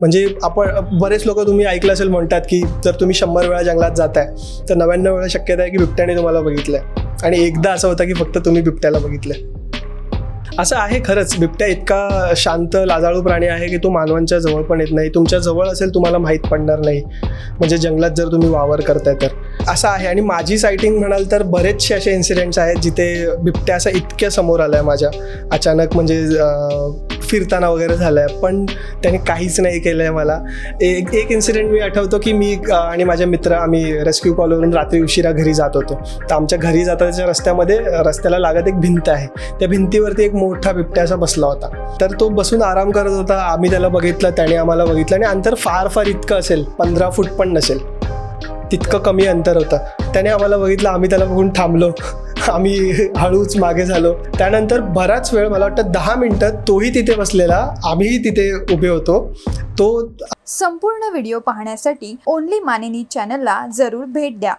म्हणजे आपण बरेच लोक तुम्ही ऐकलं असेल म्हणतात की जर तुम्ही शंभर वेळा जंगलात जाताय तर नव्याण्णव वेळा शक्यता आहे की बिबट्याने तुम्हाला बघितलंय. आणि एकदा असं होतं की फक्त तुम्ही बिबट्याला बघितलंय. असं आहे खरंच बिबट्या इतका शांत लाजाळू प्राणी आहे की तो मानवांच्या जवळ पण येत नाही. तुमच्या जवळ असेल तुम्हाला माहीत पडणार नाही. म्हणजे जंगलात जर तुम्ही वावर करताय तर. असं आहे. आणि माझी सायटिंग म्हणाल तर बरेचसे असे इन्सिडेंट्स आहेत जिथे बिबट्या असं इतक्या समोर आलं आहे माझ्या. अचानक म्हणजे फिरताना वगैरे झालंय पण त्याने काहीच नाही केलं आहे मला. एक एक इन्सिडेंट मी आठवतो की मी आणि माझ्या मित्र आम्ही रेस्क्यू कॉलवरून रात्री उशिरा घरी जात होतो. तर आमच्या घरी जाताच्या रस्त्यामध्ये रस्त्याला लागत एक भिंत आहे. त्या भिंतीवरती एक मोठा बिबट्याचा बसला होता. तर तो बसून आराम करत होता. आम्ही त्याला बघितलं त्याने आम्हाला बघितलं आणि अंतर फार फार इतकं असेल पंधरा फूट पण नसेल. तितकं कमी अंतर होतं. त्याने आम्हाला बघितलं आम्ही त्याला बघून थांबलो. आम्ही हळूच मागे झालो. त्यानंतर बराच वेळ मला वाटतं दहा मिनटं तोही तिथे बसलेला आम्हीही तिथे उभे होतो. तो संपूर्ण व्हिडिओ पाहण्यासाठी ओनली मानेनी चॅनलला जरूर भेट द्या.